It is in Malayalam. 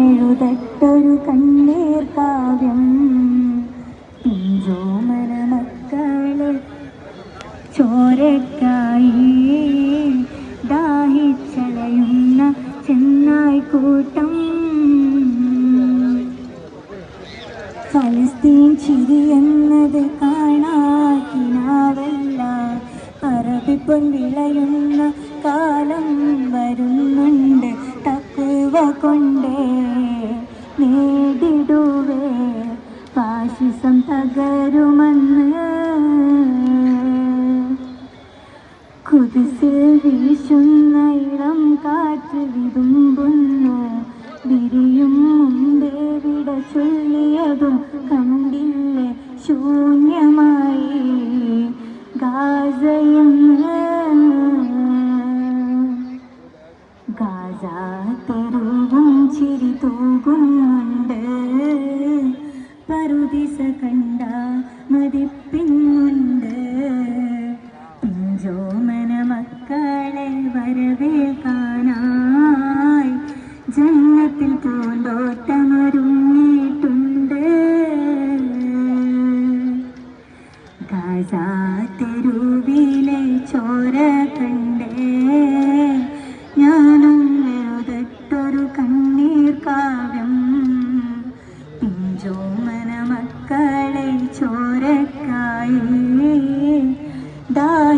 എഴുതട്ടൊരു കണ്ണീർ കാവ്യം. പിഞ്ചോമന മക്കളെ ചോരക്കായി ദാഹിച്ചളയുന്ന ചെന്നായി കൂട്ടം. ഫലസ്തീൻ ചിരി എന്നത് കാണാക്കിനാവല്ല അറബിപ്പൊൻ വിളയുന്ന കാലം വരുന്നുണ്ട്. കൊണ്ട് നേടിടുവേ. ഫാഷിസം തകരുമെന്ന് കുതിസിൽ വീശുന്ന ഇളം കാറ്റ് വിതുമ്പുന്നു. വിരിയും മുമ്പേ വിട ചൊല്ലിയതും കണ്ടില്ലേ ശൂന്യമായി. ഗാസയെന്ന് ഗാസ തെരുവും ചിരി തൂകുന്നുണ്ട്. പറുദിസ കണ്ട മതിപ്പിന്നുണ്ട്. പിഞ്ചോമന മക്കളെ വരവേൽക്കാനായി ജന്മത്തിൽ പൂന്തോട്ടമൊരുങ്ങിയിട്ടുണ്ട്. ഗാസ കാവ്യം പിഞ്ചോമന മക്കളെ ചോരക്കായി. ദാഹിച്ചലയുന്ന